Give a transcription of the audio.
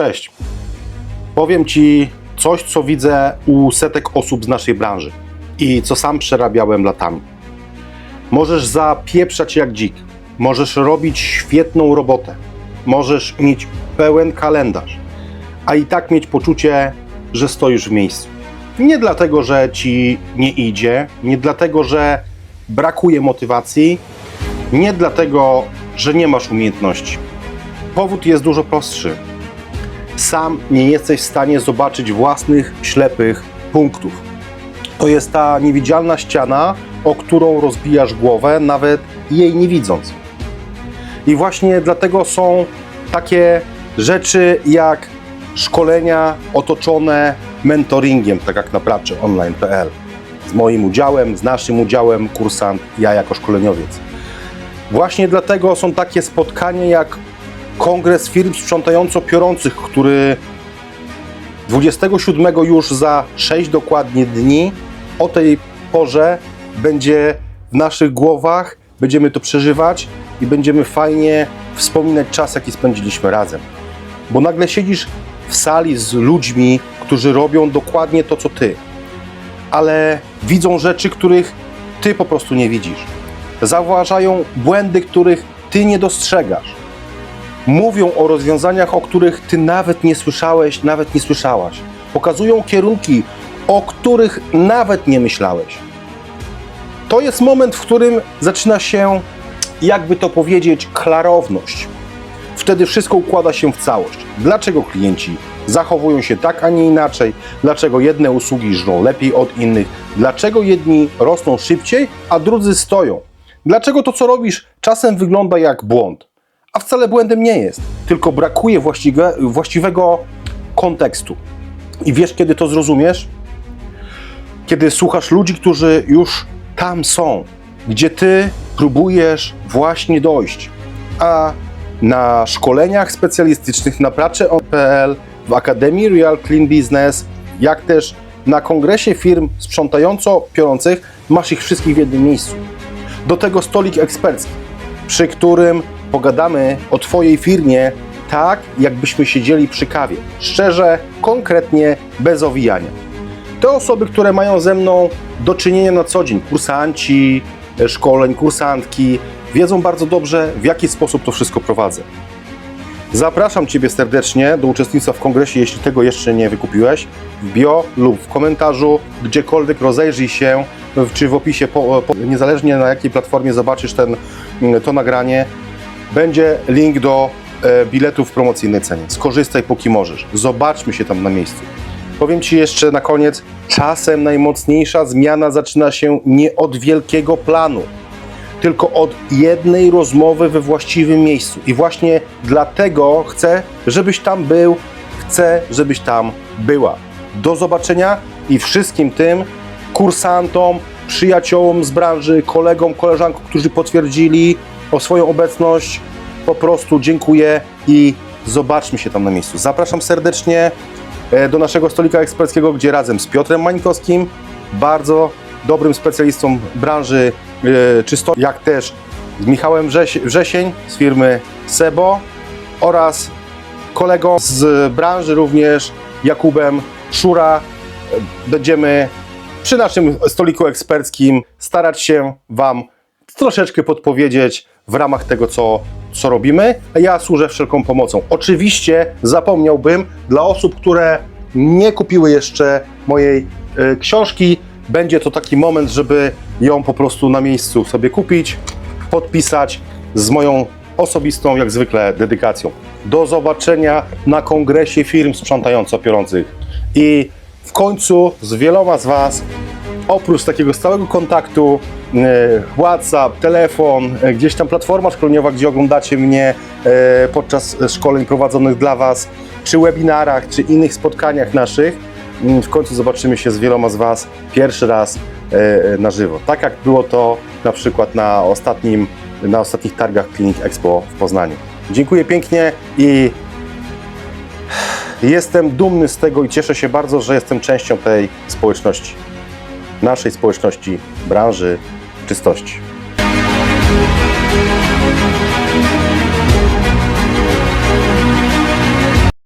Cześć. Powiem Ci coś, co widzę u setek osób z naszej branży i co sam przerabiałem latami. Możesz zapieprzać jak dzik, możesz robić świetną robotę, możesz mieć pełen kalendarz, a i tak mieć poczucie, że stoisz w miejscu. Nie dlatego, że Ci nie idzie, nie dlatego, że brakuje motywacji, nie dlatego, że nie masz umiejętności. Powód jest dużo prostszy sam nie jesteś w stanie zobaczyć własnych ślepych punktów. To jest ta niewidzialna ściana, o którą rozbijasz głowę, nawet jej nie widząc. I właśnie dlatego są takie rzeczy jak szkolenia otoczone mentoringiem, tak jak na online.pl. Z moim udziałem, z naszym udziałem, kursant, ja jako szkoleniowiec. Właśnie dlatego są takie spotkania jak kongres firm sprzątająco-piorących, który 27 już za 6 dokładnie dni o tej porze będzie w naszych głowach, będziemy to przeżywać i będziemy fajnie wspominać czas, jaki spędziliśmy razem. Bo nagle siedzisz w sali z ludźmi, którzy robią dokładnie to, co ty, ale widzą rzeczy, których ty po prostu nie widzisz. Zauważają błędy, których ty nie dostrzegasz mówią o rozwiązaniach, o których ty nawet nie słyszałeś, nawet nie słyszałaś. Pokazują kierunki, o których nawet nie myślałeś. To jest moment, w którym zaczyna się, jakby to powiedzieć, klarowność. Wtedy wszystko układa się w całość. Dlaczego klienci zachowują się tak, a nie inaczej? Dlaczego jedne usługi żrą lepiej od innych? Dlaczego jedni rosną szybciej, a drudzy stoją? Dlaczego to, co robisz, czasem wygląda jak błąd? A wcale błędem nie jest, tylko brakuje właściwe, właściwego kontekstu. I wiesz, kiedy to zrozumiesz? Kiedy słuchasz ludzi, którzy już tam są, gdzie ty próbujesz właśnie dojść. A na szkoleniach specjalistycznych na pracze.pl, w Akademii Real Clean Business, jak też na kongresie firm sprzątająco-piorących, masz ich wszystkich w jednym miejscu. Do tego stolik ekspercki, przy którym pogadamy o Twojej firmie tak, jakbyśmy siedzieli przy kawie. Szczerze, konkretnie, bez owijania. Te osoby, które mają ze mną do czynienia na co dzień, kursanci, e, szkoleń, kursantki, wiedzą bardzo dobrze, w jaki sposób to wszystko prowadzę. Zapraszam Ciebie serdecznie do uczestnictwa w kongresie, jeśli tego jeszcze nie wykupiłeś. W bio lub w komentarzu, gdziekolwiek rozejrzyj się, czy w opisie, po, po, niezależnie na jakiej platformie zobaczysz ten, to nagranie, będzie link do e, biletów w promocyjnej cenie. Skorzystaj póki możesz. Zobaczmy się tam na miejscu. Powiem Ci jeszcze na koniec, czasem najmocniejsza zmiana zaczyna się nie od wielkiego planu, tylko od jednej rozmowy we właściwym miejscu. I właśnie dlatego chcę, żebyś tam był, chcę, żebyś tam była. Do zobaczenia i wszystkim tym kursantom, przyjaciołom z branży, kolegom, koleżankom, którzy potwierdzili o swoją obecność. Po prostu dziękuję i zobaczmy się tam na miejscu. Zapraszam serdecznie e, do naszego stolika eksperckiego, gdzie razem z Piotrem Mańkowskim, bardzo dobrym specjalistą branży e, czysto, jak też z Michałem Wrzesień z firmy Sebo oraz kolegą z branży również Jakubem Szura. E, Będziemy przy naszym stoliku eksperckim starać się Wam troszeczkę podpowiedzieć w ramach tego, co, co robimy. Ja służę wszelką pomocą. Oczywiście zapomniałbym dla osób, które nie kupiły jeszcze mojej y, książki, będzie to taki moment, żeby ją po prostu na miejscu sobie kupić, podpisać z moją osobistą, jak zwykle, dedykacją. Do zobaczenia na kongresie firm sprzątająco-piorących. I w końcu z wieloma z Was, oprócz takiego stałego kontaktu, e, WhatsApp, telefon, e, gdzieś tam platforma szkoleniowa, gdzie oglądacie mnie e, podczas szkoleń prowadzonych dla Was, czy webinarach, czy innych spotkaniach naszych, mm, w końcu zobaczymy się z wieloma z Was pierwszy raz na żywo. Tak jak było to na przykład na, ostatnim, na ostatnich targach Clinic Expo w Poznaniu. Dziękuję pięknie i Jestem dumny z tego i cieszę się bardzo, że jestem częścią tej społeczności, naszej społeczności, branży, czystości.